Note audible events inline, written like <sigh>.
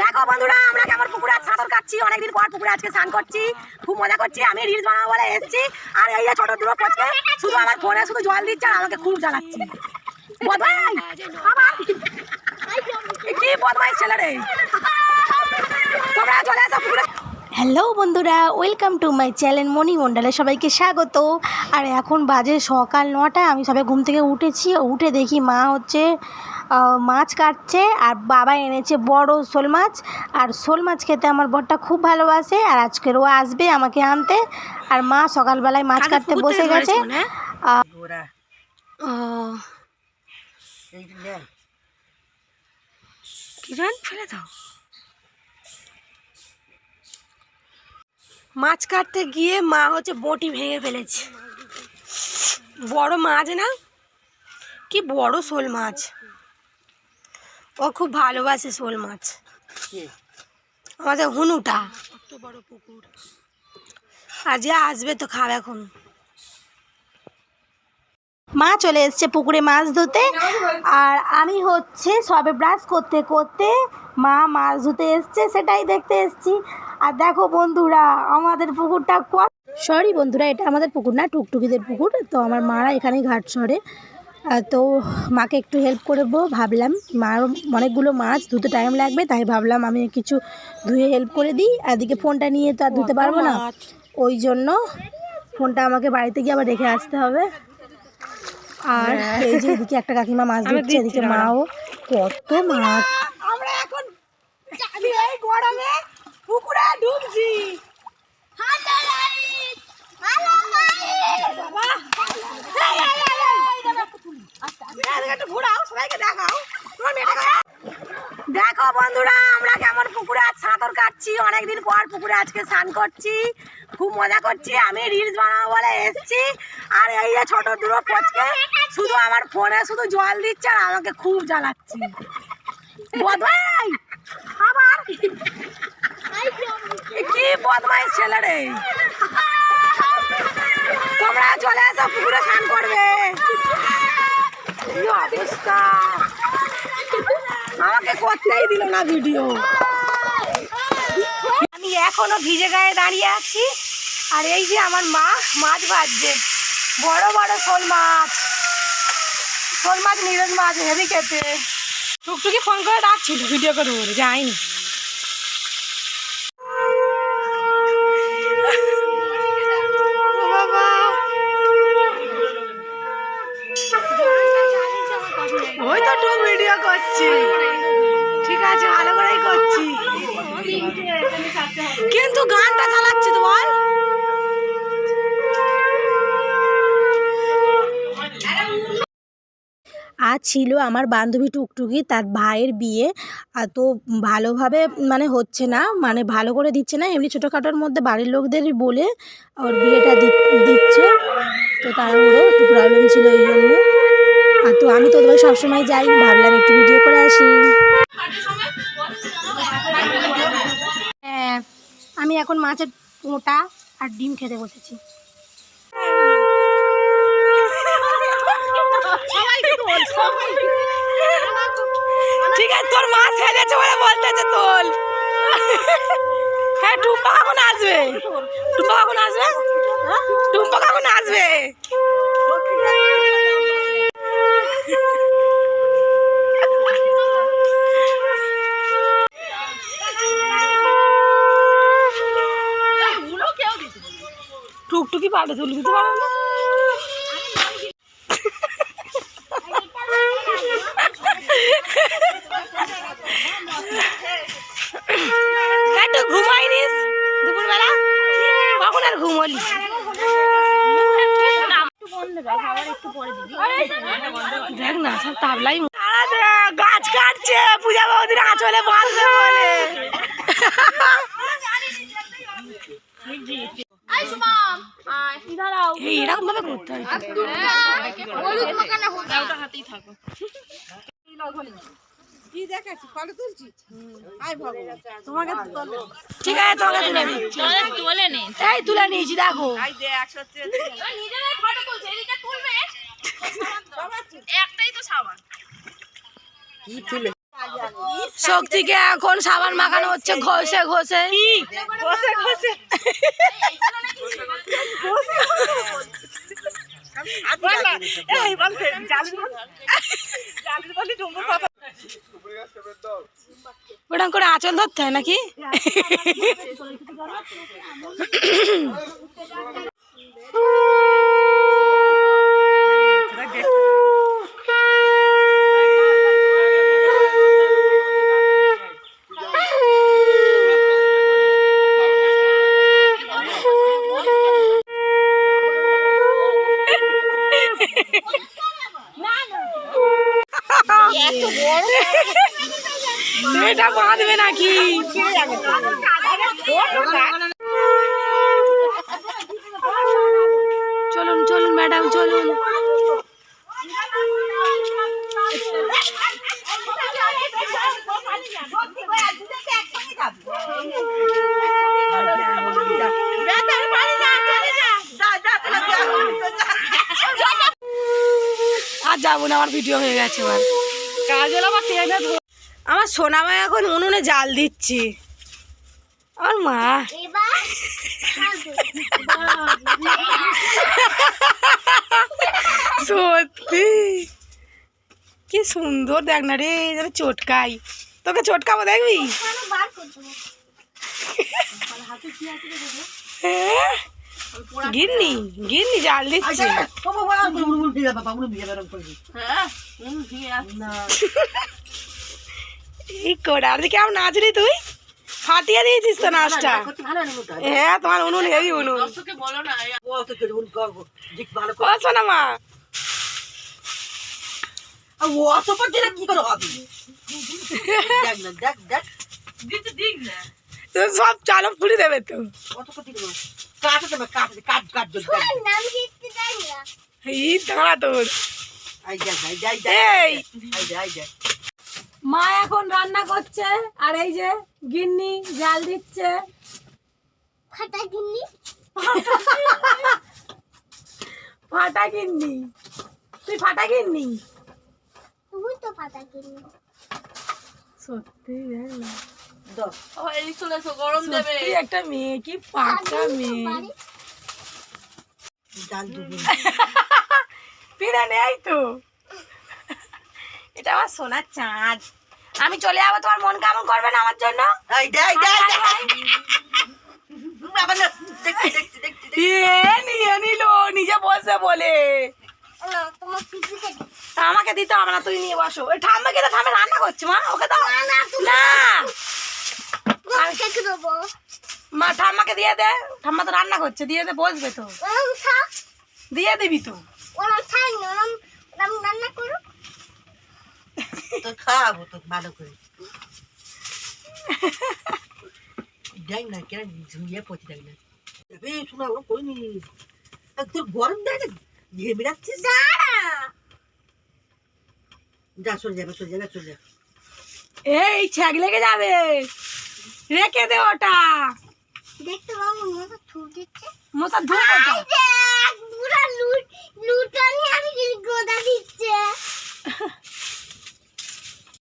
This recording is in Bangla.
দেখো বন্ধুরা, আমরা কেমন পুকুরে সাঁতার কাটছি, অনেকদিন পর পুকুরে আজকে স্নান করছি, খুব মজা করছি, আমি রিলস বানাবো বলে এসেছি, আর এই ছোট দূর পচকে, শুধু আমার ফোনে শুধু জল দিচ্ছে আর আমাকে খুব জ্বালাচ্ছে। কি বদমাই ছেলে তোমরা চলে আসো পুকুরে। হ্যালো বন্ধুরা welcome to my channel Moni মণ্ডলে সবাইকে স্বাগত। আর এখন বাজে সকাল নটা, আমি সবাই ঘুম থেকে উঠেছি, উঠে দেখি মা হচ্ছে মাছ কাটছে আর বাবা এনেছে বড় শোল মাছ। আর শোল মাছ খেতে আমার বরটা খুব ভালোবাসে আর আজকের ও আসবে আমাকে আনতে। আর মা সকালবেলায় মাছ কাটতে বসে গেছে। ফেলে দাও। মাছ কাটতে গিয়ে মা হচ্ছে বটি ভেঙে ফেলেছে। বড় মাছ না? কি বড় শোল মাছ। ও খুব ভালোবাসে শোল মাছ। আমাদের হুনুটা। বড় পুকুর। আর যে আসবে তো খাবে এখন। মা চলে এসছে পুকুরে মাছ ধুতে আর আমি হচ্ছে সবে ব্রাশ করতে করতে মা মাছ ধুতে এসছে সেটাই দেখতে এসছি। আর দেখো বন্ধুরা আমাদের পুকুরটা সরি বন্ধুরা এটা আমাদের পুকুর না টুকটুকিদের পুকুর। তো আমার মারা এখানেই ঘাট সরে তো মাকে একটু হেল্প করব ভাবলাম মার অনেকগুলো মাছ ধুতে টাইম লাগবে তাই ভাবলাম আমি কিছু ধুয়ে হেল্প করে দিই এদিকে ফোনটা নিয়ে তো আর ধুতে পারব না। ওই জন্য ফোনটা আমাকে বাড়িতে গিয়ে আবার রেখে আসতে হবে। আর এই যে এদিকে একটা কাকিমা মাছ ধরছে এদিকে মাও কত মাছ। আমরা এখন এই গরমে পুকুরে ডুবছি এই, এই, এই, দাদা, একটু তুলি। আস্তে, আস্তে, এদিকে একটু সবাইকে দেখাও। মেয়েটাকে দেখো বন্ধুরা, আমরা কেমন পুকুরে আজ সাঁতার কাটছি। অনেকদিন পর পুকুরে আজকে স্নান করছি। খুব মজা করছি। আমি রিলস বানাবো বলে এসছি। আর এই যে ছোট দূর পচকে, শুধু আমার ফোনে শুধু জল দিচ্ছে আর আমাকে খুব জ্বালাচ্ছে। বদমাই আবার! কি বদমাই ছেলে রে? তোমরা চলে আসো পুকুরে স্নান করবে। আমাকে করতেই দিল না ভিডিও। আমি এখনও ভিজে গায়ে দাঁড়িয়ে আছি, আর এই যে আমার মা, মাছ ভাজছে। বড় বড় শোল মাছ। শোল মাছ নিরজ মাছ, হেভি খেতে। টুকটুকি ফোন করে ডাকছিল, ভিডিও করে বলে, যাইনি। করছি। কিন্তু গানটা চালাচ্ছি তো বল। আজ ছিল আমার বান্ধবী টুকটুকি, তার ভাইয়ের বিয়ে। আর তো ভালোভাবে মানে হচ্ছে না মানে ভালো করে দিচ্ছে না, এমনি ছোটোখাটোর মধ্যে বাড়ির লোকদের বলে ওর বিয়েটা দিচ্ছে। তো তারপরেও একটু প্রবলেম ছিল এই জন্য। আর তো আমি তো বাড়ি সবসময় যাই, ভাবলাম একটু ভিডিও করে আসি। আমি এখন মাছের পোঁটা আর ডিম খেতে বসেছি। ঠিক আছে, তোর মাছ ফেলেছে বলে বলতেছে তোল। হ্যাঁ টুম্পা কখন আসবে? টুম্পা কখন আসবে? টুম্পা কখন আসবে? টুকটুকি পাল্টে তুলে দিতে পারো না। ঘুমাইনিস দেখ না গাছ কাটছে পূজা বলে। এরকম ভাবে করতে হয়। ঠিক আছে তোমাকে তুলে নিচ্ছি এই তুলে নিয়েছি দেখো। নিজেরাই ফটো তুলছে এদিকে তুলবে? একটাই তো সাবান। শক্তিকে এখন সাবান মাখানো হচ্ছে ঘষে ঘষে। ওরকম করে আঁচল ধরতে হয় নাকি? এটা বাঁধবে নাকি? চলুন চলুন, ম্যাডাম, চলুন। আর যাব না, আমার ভিডিও হয়ে গেছে, এবার। কাজল আবার ধরে। আমার সোনা সোনামা এখন উনুনে জাল দিচ্ছি আমার মা সত্যি কি সুন্দর দেখ না রে যেন চটকাই তোকে চটকাবো দেখবি হ্যাঁ? গিন্নি গিন্নি জাল দিচ্ছে এই করে। আর কেমন নাচলি তুই? ফাটিয়ে দিয়েছিস তো নাচটা। হ্যাঁ তোমার উনুন হেভি উনুন। ও শোনা মা। তো সব চালো পুড়ে দেবে তো। এই দাঁড়া তোর। এই মা এখন রান্না করছে আর এই যে গিন্নি জাল দিচ্ছে। ফাটা গিন্নি? তুই ফাটা গিন্নি? সত্যি দেখ না। এই চলে এসো, গরম দেবে। সত্যি একটা মেয়ে কি পাকা মেয়ে। পিড়ে <laughs> নেই তো। এটা আমার সোনার চাঁদ। আমি চলে যাব তোমার মন কেমন করবে না আমার জন্য? এ নিয়ে নিল নিজে বসবে বলে। আমাকে দিতে হবে না তুই নিয়ে বসো। ওই ঠাম্মাকে তো ঠাম্মা রান্না করছে মা ওকে দাও। না মা ঠাম্মাকে দিয়ে দে। ঠাম্মা তো রান্না করছে দিয়ে দে বসবে তো। দিয়ে দিবি তো। খাওয়াবো তো ভালো করে। দেখ না কেন ঝুঁয়ে পচে দেখ না। যাবে শোনা ওরকম করিনি আর তোর গরম দেয় না? ঘেমে রাখছিস? যা চলে যাবে চলে যাবে চলে যাবে এই ছ্যাগ লেগে যাবে। রেখে দে ওটা। দেখতে পাবো মতো ছুট দিচ্ছে। মোটা ধুপ ওটা পুরা লুট লুটানি আমি গোদা দিচ্ছে। <laughs>